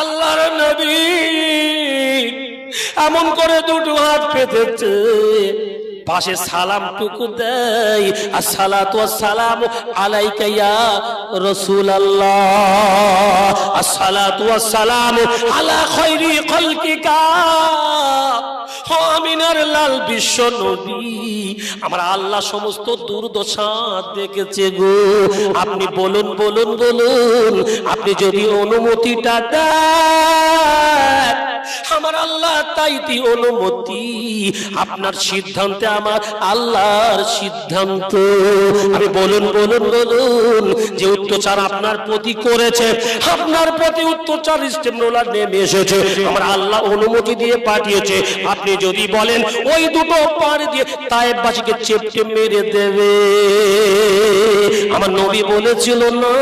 আল্লাহর নবী এমন করে দুটো হাত পেতেছে। পাশে সালাম টুকু দেয় আর সালাতু সালাম আলাইকা ইয়া রাসূলুল্লাহ। আসসালাতু সালাম আলা খায়রি খালকিকা। আমিনার লাল বিশ্ব নবী। আমার আল্লাহ সমস্ত দুর্দশা দেখেছে গো। আপনি বলুন বলুন বলুন, আপনি যদি অনুমতিটা দেন আমার আল্লাহ তাইতি অনুমতি। আপনার সিদ্ধান্তে আমার আল্লাহর সিদ্ধান্ত। আমি বলুন বলুন বলুন, যে অত্যাচার আপনার প্রতি করেছে, আপনার প্রতি অত্যাচার ইস্তেমরোলা নেমে এসেছে। আমার আল্লাহ অনুমতি দিয়ে পাঠিয়েছে। আপনি যদি বলেন, ওই দুটো পার দিয়ে তায়েববাসীকে চেপটে মেরে দেবে। আমার নবী বলেছিল না,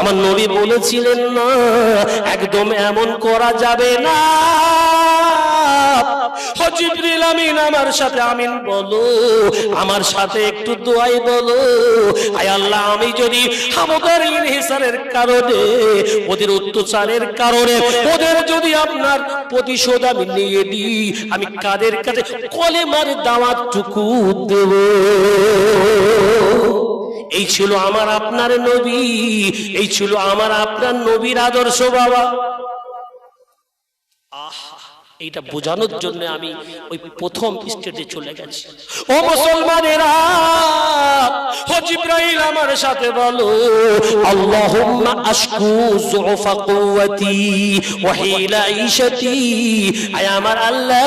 আমার নবী বলেছিলেন না, একদম এমন করা যাবে না। জিবরিল আমিন, আমার সাথে আমিন বলো, আমার সাথে একটু দোয়াই বলো। আয় আল্লাহ, আমি যদি ইনহিসারের কারণে, ওদের অত্যাচারের কারণে, ওদের যদি আপনার প্রতিশোধ আমি নিয়ে দিই, আমি কাদের কাছে কলেমার দাওয়াতটুকু দেব? এই ছিল আমার আপনার নবী, এই ছিল আমার আপনার নবীর আদর্শ বাবা। এইটা বোঝানোর জন্য আমি ওই প্রথম স্টেজে চলে গেছি। ও মুসলমানেরা ও জিব্রাইল আমার সাথে বলো আল্লাহুম্মা আশকু যুফা কুওয়াতি ওয়া হিলা ঈশাতি। আয় আমার আল্লাহ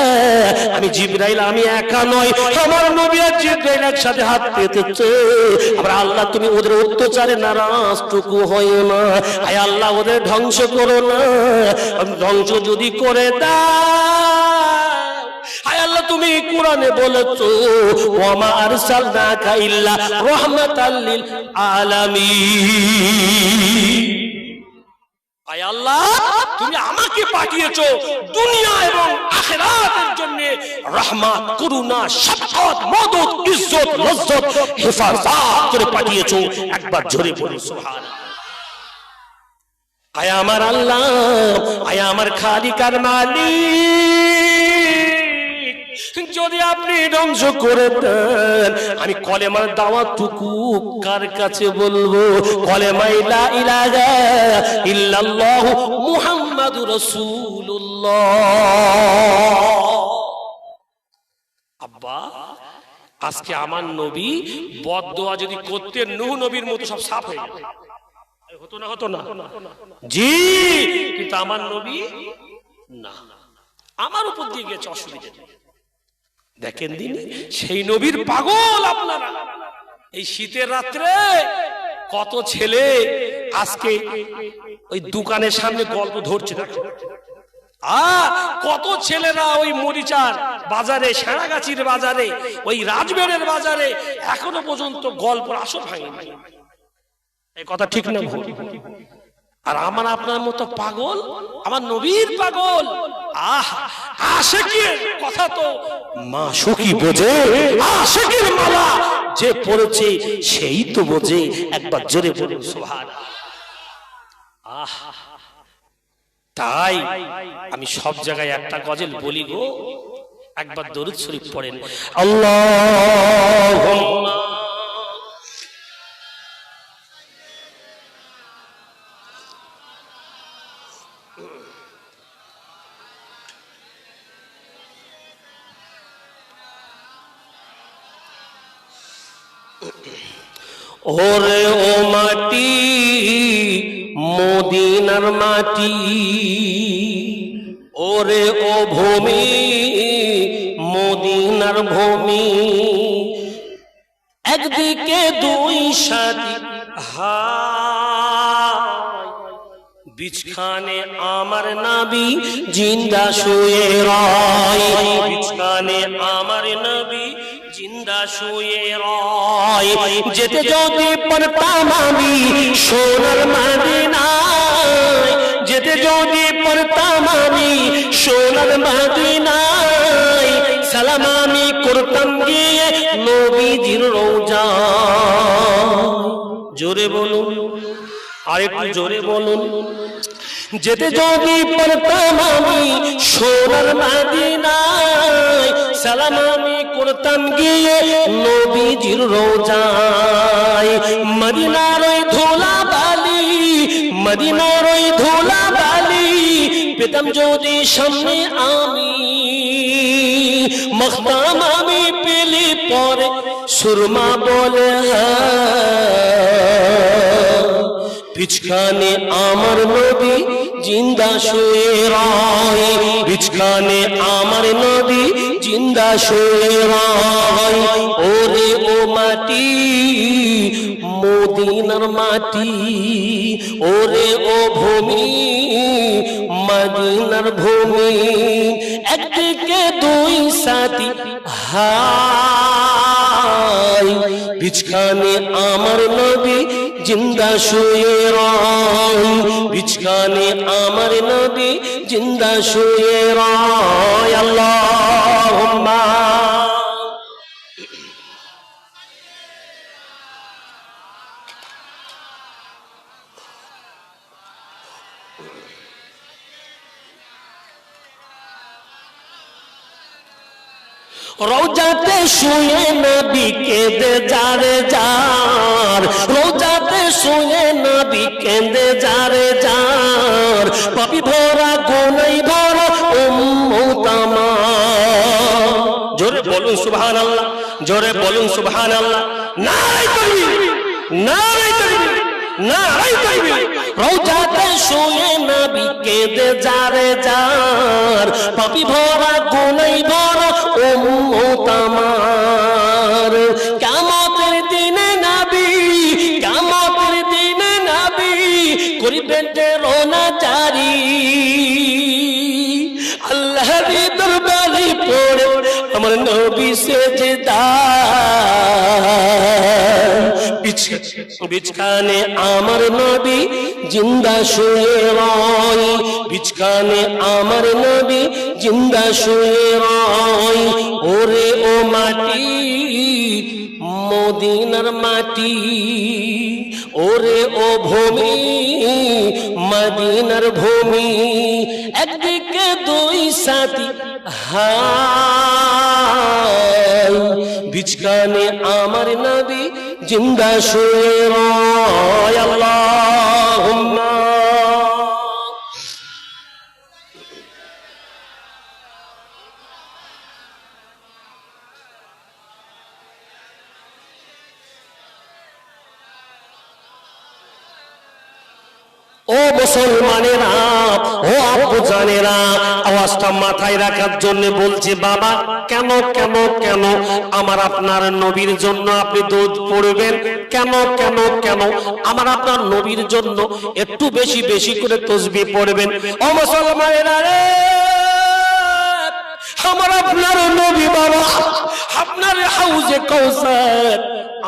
আমি জিব্রাইল আমি একা নয় আমার নবী আর জিব্রাইল একসাথে হাত পেতেছে। আমার আল্লাহ তুমি ওদের অত্যাচারে নারাজটুকু হয় না। আয় আল্লাহ ওদের ধ্বংস করো না। ধ্বংস যদি করে দাও তুমি কোরআনে বলেছ আমাকে পাঠিয়েছো দুনিয়া এবং আখিরাতের জন্য রহমত, করুণা শাফকাত লজ্জত, হেফাজত করে পাঠিয়েছো। একবার বলি সুবহানাল্লাহ। আয় আমার আল্লাহ, আয় আমার খালিকার মালিক। যদি আপনি ধ্বংস করে দেন, আমি কলেমার দাওয়াতটুকু কার কাছে বলব? আব্বা, আজকে আমার নবী বদদোয়া যদি করতেন, নূহ নবীর মতো সব সাফ হয়ে যেত হতো না হতো না। জি। কিন্তু আমার নবী না। আমার উপর দিয়ে গেছে অসুবিধা। দেখেন দিন সেই নবীর পাগল আপনারা। এই শীতের রাত্রে কত ছেলে আজকে ওই দোকানের সামনে গল্প ধরছে কত ছেলেরা ওই মরিচার বাজারে সেনাগাছির বাজারে ওই রাজবেড়ের বাজারে এখনও পর্যন্ত গল্প আসর ভাঙেনি। এই কথা ঠিক না ভুল। আর আমার আপনার মতো পাগল, আমার নবীর পাগল। আহ, আশেকের কথা তো মা সুখী বোঝে, আশেকের মালা যে পড়েছে সেই তো বোঝে। একবার জোরে বলুন সুবহান আহ, তাই আমি সব জায়গায় একটা গজল বলি গো। একবার দরুদ শরীফ পড়েন। আল্লাহ ওরে ও মাটি, মদিনার মাটি। ওরে ও ভূমি, মদিনার ভূমি। একদিকে দুই সাথী হায়। বিছখানে আমার নাবি জিন্দা শুয়ে রয়। বিছখানে আমার নবী জিন্দা শুয়ে রয়। যেতে যদি পড়তাম আমি সোনার মদিনায়। যেতে যদি পড়তাম আমি সোনার মদিনায়। সালাম আমি করতাম গিয়ে নবীজির রোজা জোরে বলুন আর একটু জোরে বলুন। যেতে যদি পড়তাম আমি সোনার মাদিনায়। সালাম আমি করতাম গিয়ে নবীজির রোজায়। মদিনার ওই ধুলা বালি মদিনার ওই ধুলা বালি পেতাম যদি সামনে আমি। মখতাম আমি পেলে পরে সুরমা বলে, পিছখানে আমার নবী জিন্দা শুয়ে রয়। পিছখানে আমার নদী জিন্দা শুয়ে ওরে ও মাটি মদিনার মাটি, ওরে ও ভূমি, মদিনার ভূমি, একদিকে দুই সাথী, হাই বিছখানে আমার নবী জিন্দা শুয়ে রয় বিছখানে আমার নবী জিন্দা শুয়ে রয়, আল্লাহুম্মা। রোজাতে শুয়ে নবী কেঁদে যারে যার। রোজাতে শুয়ে নবী কেঁদে যারে যার। পাপি ভরা, গুনাই ভরা উম্মতামা জোরে বলুন সুবহান আল্লাহ জোরে বলুন সুবহান আল্লাহ নারাই তাকবীর নারাই তাকবীর নারাই তাকবীর রোজাতে শুয়ে নবী কেঁদে যারে যার। পাপি ভরা, গুনাই ভরা বিছখানে আমার নবী জিন্দা শুয়ে রয়। বিছখানে আমার নবী জিন্দা শুয়ে রয়। ওরে ও মাটি, মদিনার মাটি। ওরে ও ভূমি মদিনার ভূমি একদিকে দুই সাথী হাই বিচকানে আমার নবী জিন্দা শুয়ে মুসলমানেরা, ও আপু জানেরা আওয়াজটা মাথায় রাখার জন্য বলছে, বাবা, কেন কেন কেন আমার আপনার নবীর জন্য আপনি দুধ পড়বেন? কেন কেন কেন আমার আপনার নবীর জন্য একটু বেশি বেশি করে তসবি পড়বেন? ও মুসলমানেরা রে! আমার আপনার নবী বাবা, আপনার হাউজে কৌসার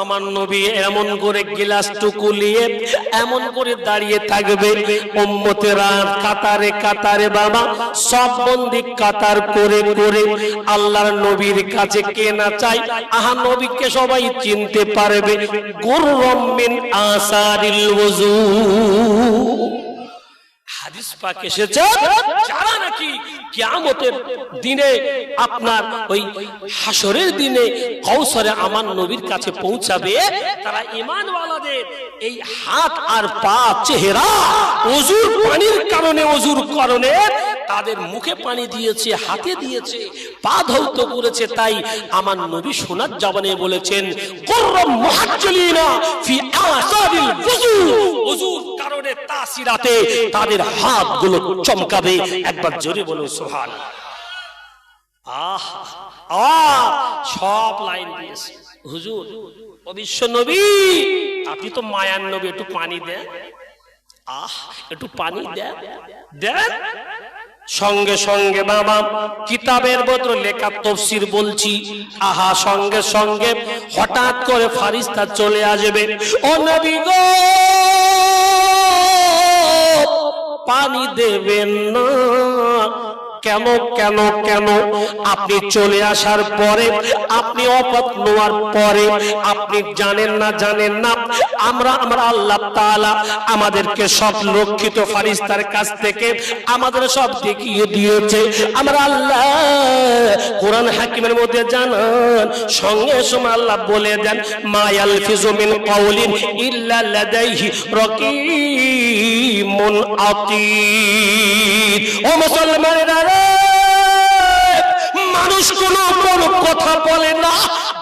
আমার নবী এমন করে গিলাস টুকু নিয়ে, এমন করে দাঁড়িয়ে থাকবে উম্মতেরা কাতারে কাতারে বাবা, সব বন্দি কাতার করে করে আল্লাহর নবীর কাছে কে না চাই। আহা নবীকে সবাই চিনতে পারবে। গুররম মিন আসারিল ওযু। হাদিস পাক এসেছে, যারা নাকি কিয়ামতের দিনে আপনার ওই হাসরের দিনে কৌসরে আমার নবীর কাছে পৌঁছাবে, তারা ইমানওয়ালাদের এই হাত আর পা চেহারা অজুর পানির কারণে, অজুর কারণে তাদের মুখে পানি দিয়েছে, হাতে দিয়েছে, পা ধৌত করেছে, তাই আমার নবী সোনার জবানে বলেছেন কারণে তাসিরাতে তাদের চমকাবে। একবার জোরে আহ আহ, সব লাইন দিয়েছে। হুজুর ও বিশ্ব নবী, আপনি তো মায়ার নবী, একটু পানি দেন। আহ, একটু পানি দেন। দেন? সঙ্গে সঙ্গে বাবা কিতাবের বদ্র লেখা তফসির বলছি, আহা, সঙ্গে সঙ্গে হঠাৎ করে ফারিস্তা চলে আসবে। ও নবী গো, পানি দেবেন না। কেন কেন কেন? আপনি চলে আসার পরে, আপনি অপত নেওয়ার পরে, আপনি জানেন না জানেন না, আমরা আমরা আল্লাহ তাআলা আমাদেরকে সব রক্ষিত ফারিস্তার কাছ থেকে আমাদের সব দেখিয়ে দিয়েছে। আমরা আল্লাহ কোরআন হাকিমের মধ্যে জানান, সঙ্গে সঙ্গে আল্লাহ বলে দেন মায়াল ফিজুমিন কাউলিন ইল্লা লাদাইহি রকিমুন আতীদ ও মুসলমানেরা মানুষ কোনো কোন কথা বলে না।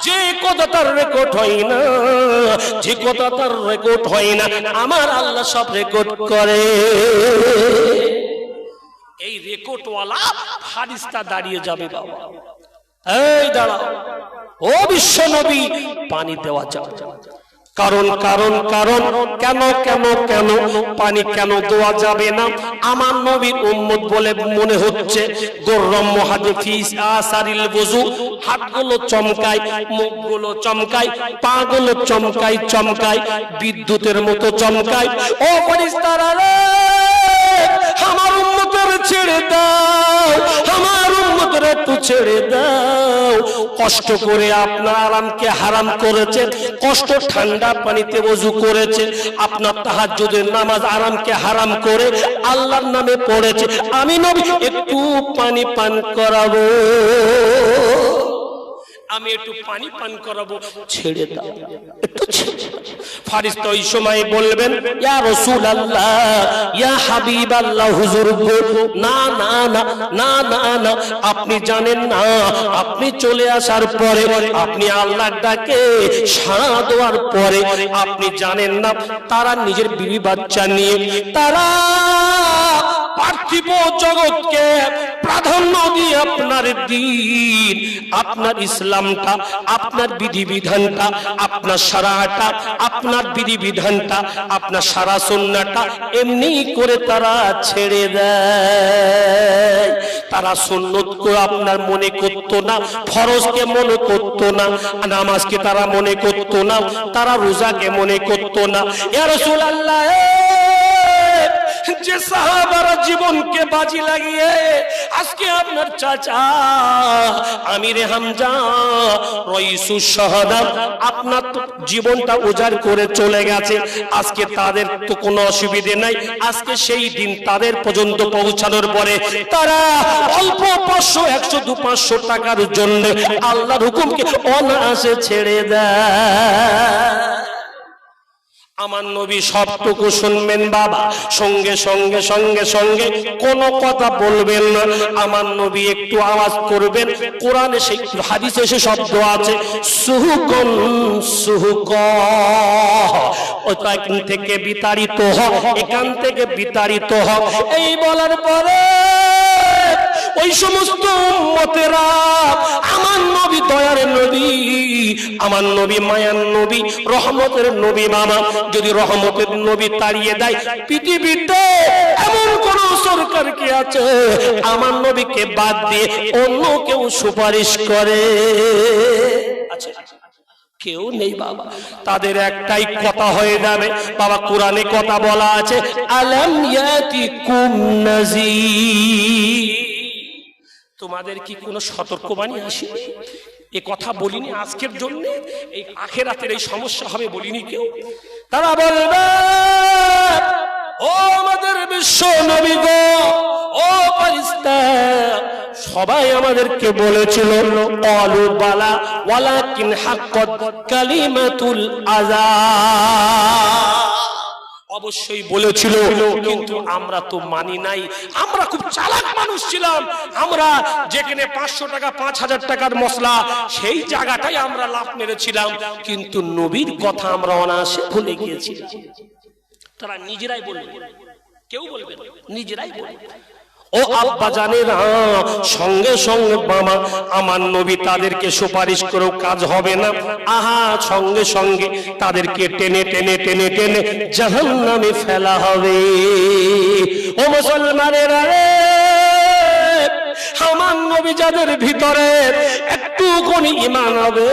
যে কথা তার রেকর্ড হয় না, যে কথা তার রেকর্ড হয় না, আমার আল্লাহ সব রেকর্ড করে। এই রেকর্ডওয়ালা ফারিস্তা দাঁড়িয়ে যাবে বাবা। এই দাঁড়াও। ও বিশ্ব নবী, পানি দেওয়া যাবে। কারণ কারণ কারণ, কেন কেন কেন, পানি কেন দেওয়া যাবে না? আমার নবীর উম্মত বলে মনে হচ্ছে গোর্রম মহাদেফিস আসারিল বুজু হাতগুলো চমকায়, মুখগুলো চমকাই পাগুলো চমকায় চমকায়, বিদ্যুতের মতো চমকায়। ও পরিষ্কার আমার উম্মতের ছেড়ে দাও, আমার উম্মতের একটু ছেড়ে দাও। কষ্ট করে আপনার আরামকে হারাম করেছেন, কষ্ট ঠান্ডা পানিতে ওযু করেছে আপনার তাহাজ্জুদের নামাজ আরামকে হারাম করে আল্লাহর নামে পড়েছে। আমি নবী, একটু পানি পান করাবো। আমি একটু পানি পান করাবো, ছেড়ে দাও। ফারিস্তা ওই সময় বলবেন, ইয়া রাসূলুল্লাহ, ইয়া হাবিবাল্লাহ, হুজুর গো না না না না না না, আপনি জানেন না, আপনি চলে আসার পরে আপনি আল্লাহর ডাকে সাড়া দেওয়ার পরে আপনি জানেন না, তারা নিজের বিবি বাচ্চা নিয়ে, তারা পার্থিব জগৎকে প্রাধান্য দিয়ে আপনার দিন, আপনার ইসলামটা আপনার বিধিবিধানটা, আপনার সারাটা, আপনার বিধিবিধানটা, আপনার সারা সন্নাটা এমনি করে তারা ছেড়ে দেয়। তারা সুন্নত করে আপনার মনে করতো না, ফরজকে মনে করতো না, নামাজকে তারা মনে করতো না, তারা রোজাকে মনে করতো না। ইয়া রাসূলুল্লাহ যে সাহাবারা জীবনকে বাজি লাগিয়ে, আজকে আপনার চাচা আমিরে হামজা রইসু শাহাদা, আপনার তো জীবনটা উজাড় করে চলে গেছে। আজকে তাদের তো কোনো অসুবিধে নাই। আজকে সেই দিন তাদের পর্যন্ত পৌঁছানোর পরে তারা অল্প পাঁচশো, একশো, দু পাঁচশো টাকার জন্য আল্লাহর হুকুমকে অনায়াসে ছেড়ে দেয়। আমার নবী সবটুকু শুনবেন বাবা। সঙ্গে সঙ্গে সঙ্গে সঙ্গে কোনো কথা বলবেন না। আমার নবী একটু আওয়াজ করবেন। কোরআনে সেই হাদিসে সে শব্দ আছে সুহুকন সুহুক এখান থেকে বিতাড়িত হ, এখান থেকে বিতাড়িত হ। এই বলার পরে ওই সমস্ত আমার নবী দয়ার নবী, আমার নবী মায়ার নবী, রহমতের নবী মামা, যদি রহমতের নবী তাড়িয়ে দেয়, পৃথিবীতে এমন কোন সরকার কি আছে? আমার নবীকে বাদ দিয়ে অন্য কেউ সুপারিশ করে। কেউ নেই বাবা। তাদের একটাই কথা হয়ে যাবে। বাবা, কোরআনে কথা বলা আছে, আলাম ইয়াতিকুম নাযীর তোমাদের কি কোনো সতর্কবাণী আসে? এ কথা বলিনি আজকের জন্য, এই আখেরাতের এই সমস্যা হবে বলিনি কেউ। তারা বলবে, ও আমাদের বিশ্ব নবী গো, ও সবাই আমাদেরকে বলেছিল অলু বালা, ওয়ালাকিন হাক্কাত কালিমাতুল আযাব অবশ্যই বলেছিল, কিন্তু আমরা তো মানি নাই। আমরা খুব চালাক মানুষ ছিলাম। আমরা যেখানে পাঁচশো টাকা, পাঁচ হাজার টাকার মশলা, সেই জায়গাটাই আমরা লাভ মেরেছিলাম। কিন্তু নবীর কথা আমরা অনায়াসে ভুলে গিয়েছিলাম। তারা নিজেরাই বলবে কেউ বলবে নিজেরাই বলবে ও আব্বা জানের সঙ্গে সঙ্গে মামা, আমার নবী তাদেরকে সুপারিশ করেও কাজ হবে না। আহা, সঙ্গে সঙ্গে তাদেরকে টেনে টেনে টেনে টেনে জাহান নামে ফেলা হবে। ও মুসলমানের রে, আমার নবী যাদের ভিতরে একটুখানি ইমান হবে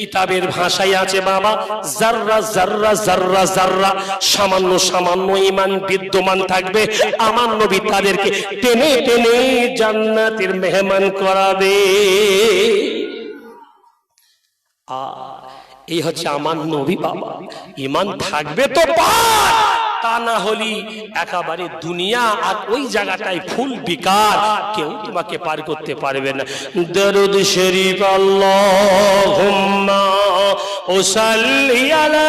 কিতাবের ভাষায় আছে বাবা জাররা জাররা জাররা জাররা সামান্য সামান্য ইমান বিদ্যমান থাকবে, আমার নবী তাদেরকে টেনে টেনে জান্নাতের মেহমান করাবে। আর এই হচ্ছে আমার নবী বাবা। ইমান থাকবে তো তা না হলি একেবারে দুনিয়া আর ওই জায়গাটায় ফুল বিকার। কেউ তোমাকে পার করতে পারবে না। দরুদ শরীফ, আল্লাহুম্মা ও সাল্লি আলা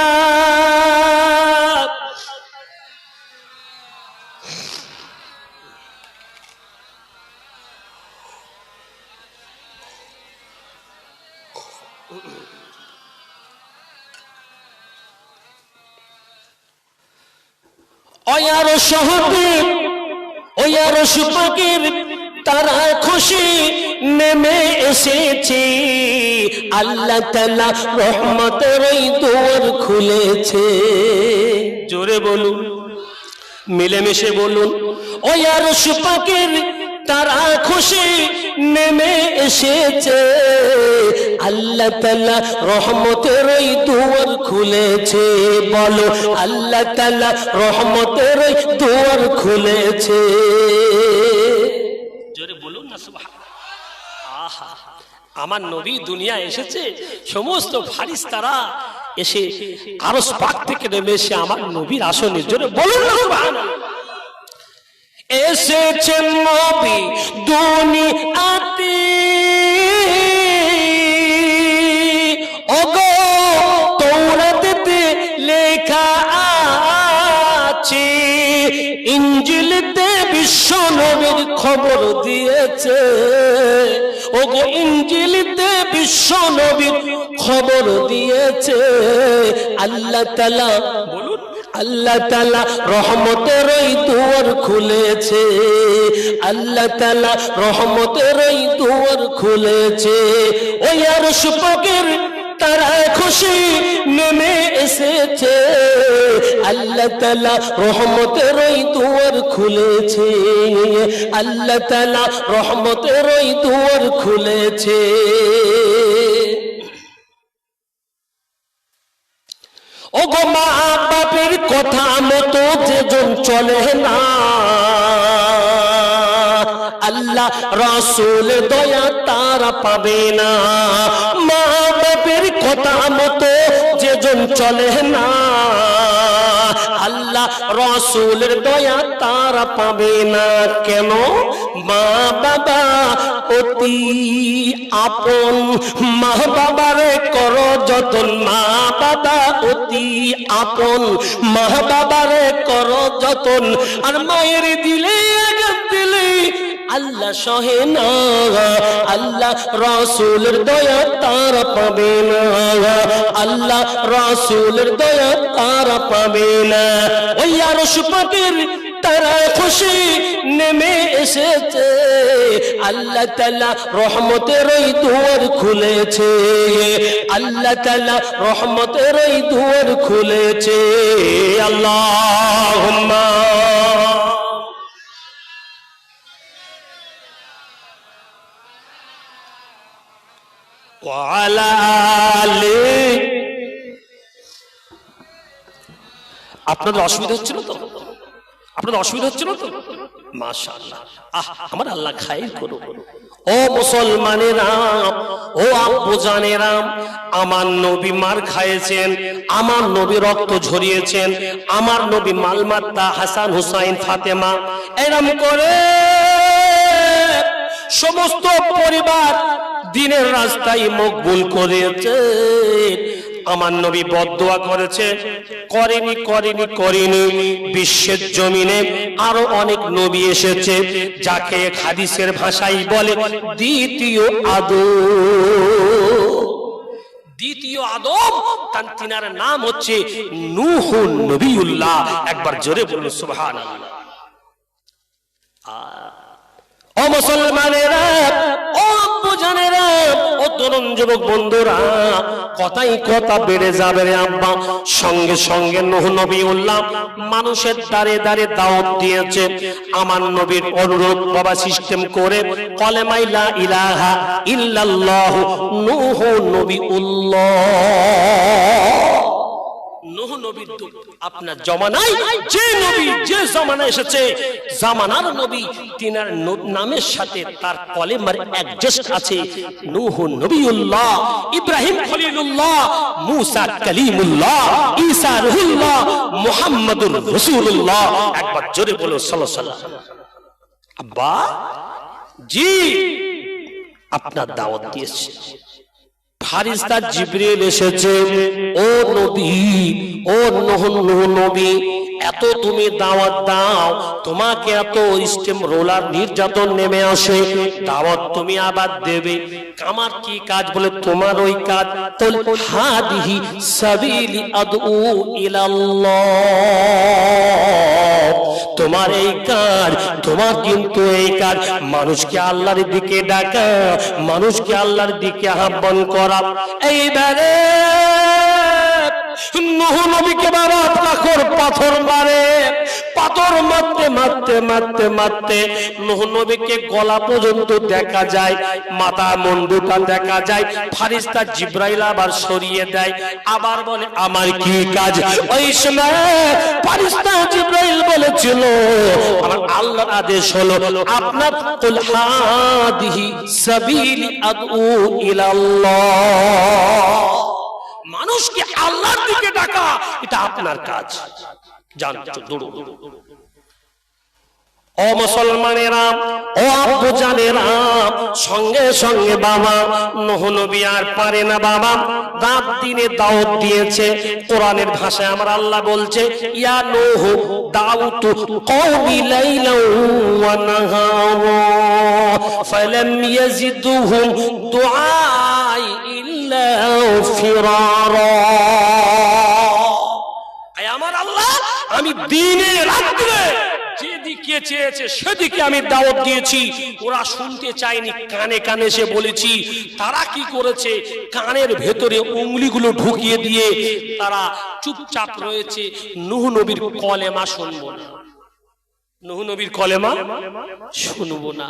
অয়ার শহরে ওয়ার সুপাকের তারা খুশি নেমে এসেছে। আল্লাহ তালা রহমতের ওই খুলেছে। জোরে বলুন, মিলেমিশে বলুন ওয়ার সুপাকের তারা খুশি নেমে এসেছে। আল্লাহ তালা রহমতের ওই দুয়ার খুলেছে। বলো, আল্লাহ তালা রহমতের ওই দুয়ার খুলেছে। আমার নবী দুনিয়া এসেছে, সমস্ত ফারিস তারা এসে আরস থেকে নেমে এসে আমার নবীর আসনের জন্য বলুন না। এসেছেন নবী দুনিয়াতে। ওগো তৌরাতেতে লেখা আছে, ইঞ্জিলতে বিশ্ব নবীর খবর দিয়েছে। ওগো, ইঞ্জিলতে বিশ্ব নবীর খবর দিয়েছে। আল্লাহ তালা বলুন আল্লাহ তালা রহমতের দুয়ার খুলেছে। আল্লাহ তালা রহমতের দুয়ার খুলেছে। ওই আর সুপকের তারা খুশি নেমে এসেছে। আল্লাহ তালা রহমতের দুয়ার খুলেছে। আল্লাহ তালা রহমতের দুয়ার খুলেছে। ও গো মা বাপের কথা মতো যেজন চলে না। আল্লাহ রসুল দয়া তারা পাবে না। মা বাপের কথা মতো যেজন চলে না। আল্লাহ রসুলের দয়া তারা পাবে না। কেন? মা বাবা, অতি আপন। মা বাবারে কর যতন। মা বাবা, অতি আপন। মা বাবারে কর যতন। আর মায়ের দিলে আল্লাহ সহে না, আল্লাহ রসুলের দয়া তার পাবে না, আল্লাহ রসুলের দয়া তার পাবে না। ওই আর সুপাতের তারা খুশি নেমে এসেছে, আল্লাহ তালা রহমতের ওই দুয়ার খুলেছে, আল্লাহ তালা রহমতের ওই দুয়ার খুলেছে আল্লাহ وعلى آله আপনাদের অসুবিধা হচ্ছিল তো আপনাদের অসুবিধা হচ্ছিল তো মাশাআল্লাহ আহ আমার আল্লাহ খাই করো ও মুসলমানেরা ও আব্বু জানেরা আমার নবী মার খাইয়েছেন আমার নবী রক্ত ঝরিয়েছেন আমার নবী মালমাত্তা হাসান হুসাইন ফাতেমা এরম করে সমস্ত পরিবার দিনের রাস্তায় মকবুল করেছে। আমার নবী বদদোয়া করেছে। করেনি করেনি করেনি। বিশ্বের জমিনে আরও অনেক নবী এসেছে, যাকে হাদিসের ভাষায় বলে দ্বিতীয় আদো দ্বিতীয় আদম তার তিনার নাম হচ্ছে নুহুন নবিউল্লাহ। একবার জোরে বলুন, সুবহানাল্লাহ। ও মুসলমানেরা, ও মানুষের দ্বারে দ্বারে দাওয়াত দিয়েছে। আমার নবীর অনুরোধ, বাবা সিস্টেম করে কলে মাইলা ইলাহা ইল্লাল্লাহ, নূহ নবী উল্লাহ নবীর তো আপনার জমানায় যে নবী, যে জমানায় এসেছে, জামানার নবী, তিনার নামের সাথে তার কলেমার অ্যাডজাস্ট আছে, নূহ নবীউল্লাহ, ইব্রাহিম খলিলুল্লাহ, মুসা ঈসা মুহাম্মাদুর রাসূলুল্লাহ। একবার জোরে বলো, সাল্লাল্লাহু আলাইহি আব্বা, জি, আপনার দাওয়াত দিয়েছে। ফারিস্তা জিব্রিল এসেছে ও নবী ও নহ নহ নবী এত তুমি দাওয়াত দাও, তোমাকে এত স্টেম রোলার নির্যাতন নেমে আসে, দাওয়াত তুমি আবার দেবে। আমার কি কাজ বলে তোমার ওই কাজ? কুল হাদিহি সাবিলি আদউ ইলাল্লাহ। তোমার এই কাজ, তোমার কিন্তু এই কাজ। মানুষকে আল্লাহর দিকে ডাকা, মানুষকে আল্লাহর দিকে আহ্বান করা। এইবারে নূহ কি কাজ? ফারিস্তা জিব্রাইল বলেছিল আমার আল্লাহর আদেশ হলো আপনার কুল হাদিহি সাবিল মানুষকে আল্লাহর দিকে ডাকা, এটা আপনার কাজ। জান ও মুসলমানেরা, ও আব্বু জানেরা, সঙ্গে সঙ্গে বাবা, নহ নবী আর পারে না বাবা, রাত দিনে দাওয়াত দিয়েছে। কোরআনের ভাষায় আমার আল্লাহ বলছে, ইয়া নূহ দাউতু কওমি লাইলাও ওয়া নাহারা, ফালাম ইয়াজিদুহুম দুআই আমার আমি দিনে রাত্রে যেদিকে চেয়েছে সেদিকে আমি দাওয়াত দিয়েছি। ওরা শুনতে চায়নি, কানে কানে সে বলেছি, তারা কি করেছে? কানের ভেতরে উঙ্গলিগুলো ঢুকিয়ে দিয়ে তারা চুপচাপ রয়েছে। নুহ নবীর কলেমা শুনব না। নুহ নবীর কলেমা শুনব না।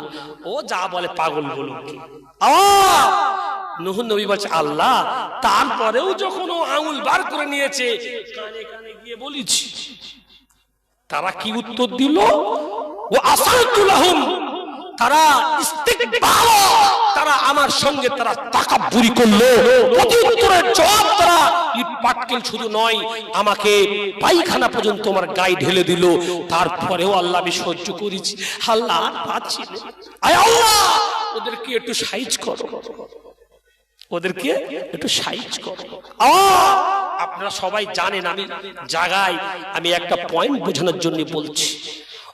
ও যা বলে পাগল বলুক নহু নবী বলছে, আল্লাহ, তারপরেও যখন ও আঙুল বার করে নিয়েছে গিয়ে বলেছি, তারা কি উত্তর দিল? ও আসাতুলাহুম তারা তারা আমার সঙ্গে তারা তাকাব্বুরি করল। প্রত্যুত্তরের জবাব তারা শুধু নয়, আমাকে পায়খানা পর্যন্ত আমার গায়ে ঢেলে দিল। তারপরেও আল্লাহ আমি সহ্য করেছি। আল্লাহ আর পাচ্ছি ওদেরকে একটু সাইজ করো। ওদেরকে একটু সাইজ করো। আপনারা সবাই জানেন আমি জায়গায় আমি একটা পয়েন্ট বোঝানোর জন্য বলছি।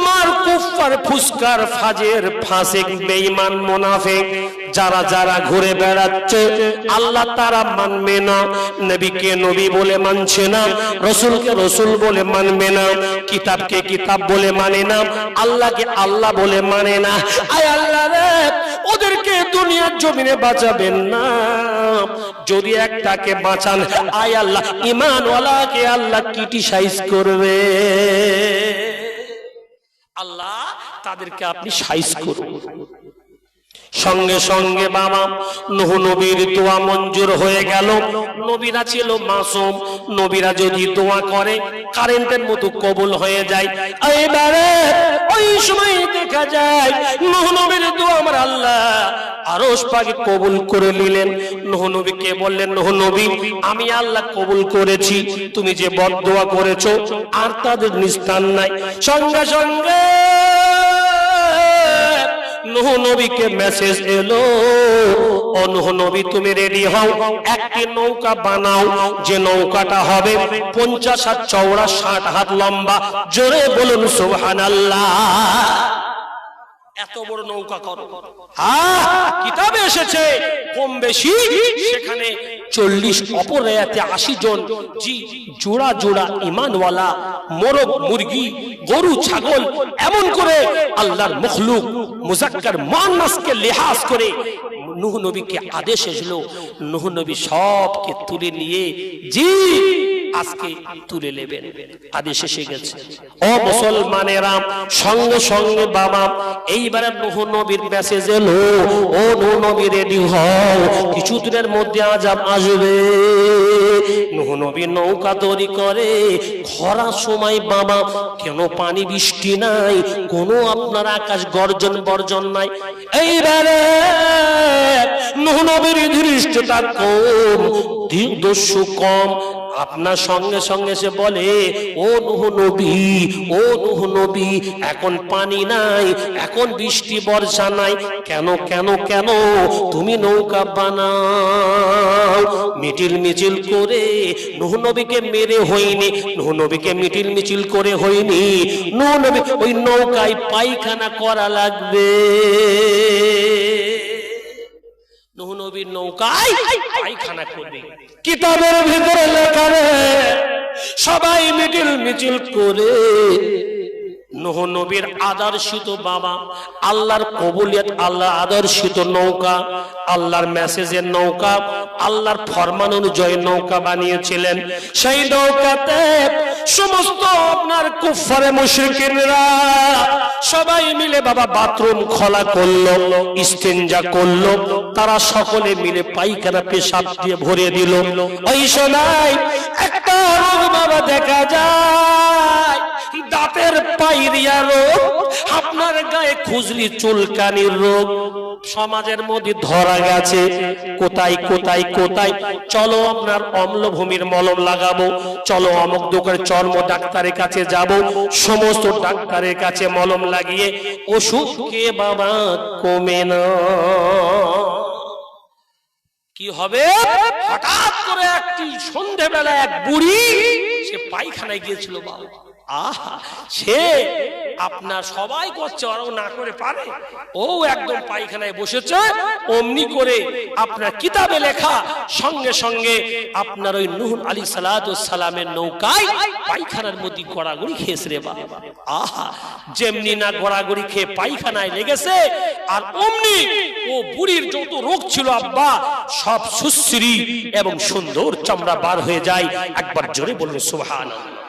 তোমার কুফার ফুসকার ফাজের ফাসেক বেঈমান মুনাফিক, যারা যারা ঘুরে বেড়াচ্ছে, আল্লাহ তারা মানবে না। নবীকে নবী বলে মানছে না, রসুলকে রসুল বলে মানবে না, কিতাবকে কিতাব বলে মানে না, আল্লাহকে আল্লাহ বলে মানে না। আয় আল্লাহ ওদেরকে দুনিয়ার জমিনে বাঁচাবেন না। যদি একটাকে বাঁচান, আয় আল্লাহ ইমানওয়ালাকে আল্লাহ ক্রিটিসাইজ করবে। আল্লাহ তাদেরকে আপনি সাইজ করুন। সঙ্গে সঙ্গে বাবা নহু নবীর দোয়া মঞ্জুর হয়ে গেল। নবীরা ছিল মাসুম। নবীরা যদি দোয়া করে কারেন্টের মতো কবুল হয়ে যায়। এবারে ওই সময় দেখা যায় নহু নবীর দোয়া আমার আল্লাহ আরশ পাকে কবুল করে নিলেন। নহ নবীকে বললেন, নহ নবী, আমি আল্লাহ কবুল করেছি, তুমি যে বদদোয়া করেছ, আর তাদের নিস্তার নাই। সঙ্গে সঙ্গে নুহ নবীকে মেসেজ এলো, ও নবী, তুমি রেডি হও, একটি নৌকা বানাও, যে নৌকাটা হবে পঞ্চাশ হাত চওড়া, ষাট হাত লম্বা। জোরে বলুন, সুবহানাল্লাহ। এত বড় নৌকা করো। কিতাবে এসেছে কম বেশি সেখানে চল্লিশ অপর রেয়াতে আশি জন জি জোড়া জোড়া ইমানওয়ালা মোরগ মুরগি গরু ছাগল এমন করে আল্লাহর মখলুক মুজাক্কার মান্নাসকে লেহাজ করে নুহ নবীকে আদেশ এসলো নুহ নবী সবকে তুলে নিয়ে জি আজকে তুলে নেবেন। আদেশ এসে গেছে। ও মুসলমানেরা, সঙ্গে সঙ্গে বাবা, এইবারে নুহ নবীর মেসেজ এলো। ও নুহ নবী রেডি হও। কিছু দিনের মধ্যে আজাব আসবে। নুহ নবী নৌকা তৈরি করে। খরা সময় বাবা, কেন পানি বৃষ্টি নাই? কোনো আপনার আকাশ গর্জন বর্জন নাই। এইবারে নুহ নবীর ধৃষ্টতা কম। দস্যু কম। আপনার সঙ্গে সঙ্গে সে বলে, ও নুহ নবী, ও নুহ নবী, এখন পানি নাই, এখন বৃষ্টি, বর্ষা নাই। কেন কেন কেন? তুমি নৌকা বানাও। মিটিল মিছিল করে নুহ নবীকে মেরে হইনি নুহ নবীকে মিটিল মিছিল করে হইনি নুহ নবী ওই নৌকায় পায়খানা করা লাগবে। নবীর নৌকায় পায়খানা করবে। কিতাবের ভিতরে লেখা সবাই মিটিল মিছিল করে। নোহ নবীর আদর্শিত বাবা আল্লাহর কবুলিয়ত আল্লাহ আদর্শিত নৌকা আল্লাহর মেসেজের নৌকা আল্লাহর ফরমান অনুযায়ী নৌকা বানিয়েছিলেন। সেই নৌকাতে সমস্ত আপনার কুফারে মুশরিকিনরা সবাই মিলে বাবা বাথরুম খোলা করল, ইস্তেঞ্জা করল, তারা সকলে মিলে পায়খানা পেশাব দিয়ে ভরে দিল। ওই সময় একটা রোগ বাবা দেখা যায়, দাঁতের পাইরিয়া রোগ, আপনার গায়ে খুজলি চুলকানির রোগ, সমাজের মধ্যে ধরা গেছে, কোথায় কোথায় কোথায়, চলো আপনার অম্লভূমির মলম লাগাবো, চলো অমুক দোকানে চর্ম ডাক্তারের কাছে যাব, সমস্ত ডাক্তারের কাছে মলম লাগিয়ে, ওষুধ কে বাবা, কমে না। কি হবে? হঠাৎ করে একটি সন্ধেবেলা এক বুড়ি, সে পায়খানায় গিয়েছিল বাবা। আহা, সে আপনার সবাই করছে, আর ও না করে পারে। ও একদম পায়খানায় বসেছে, অমনি করে আপনার কিতাবে লেখা, সঙ্গে সঙ্গে আপনার ওই নুহ আলী সালামের নৌকায় পায়খানার মধ্যে গড়াগড়ি খেয়েছে রে বাবা। আহা, যেমনি না গড়াগড়ি খেয়ে পায়খানায় লেগেছে, আর অমনি ও বুড়ির যত রোগ ছিল, আব্বা, সব সুশ্রী এবং সুন্দর চামড়া বার হয়ে যায়। একবার জোরে বলুন সুবহানাল্লাহ।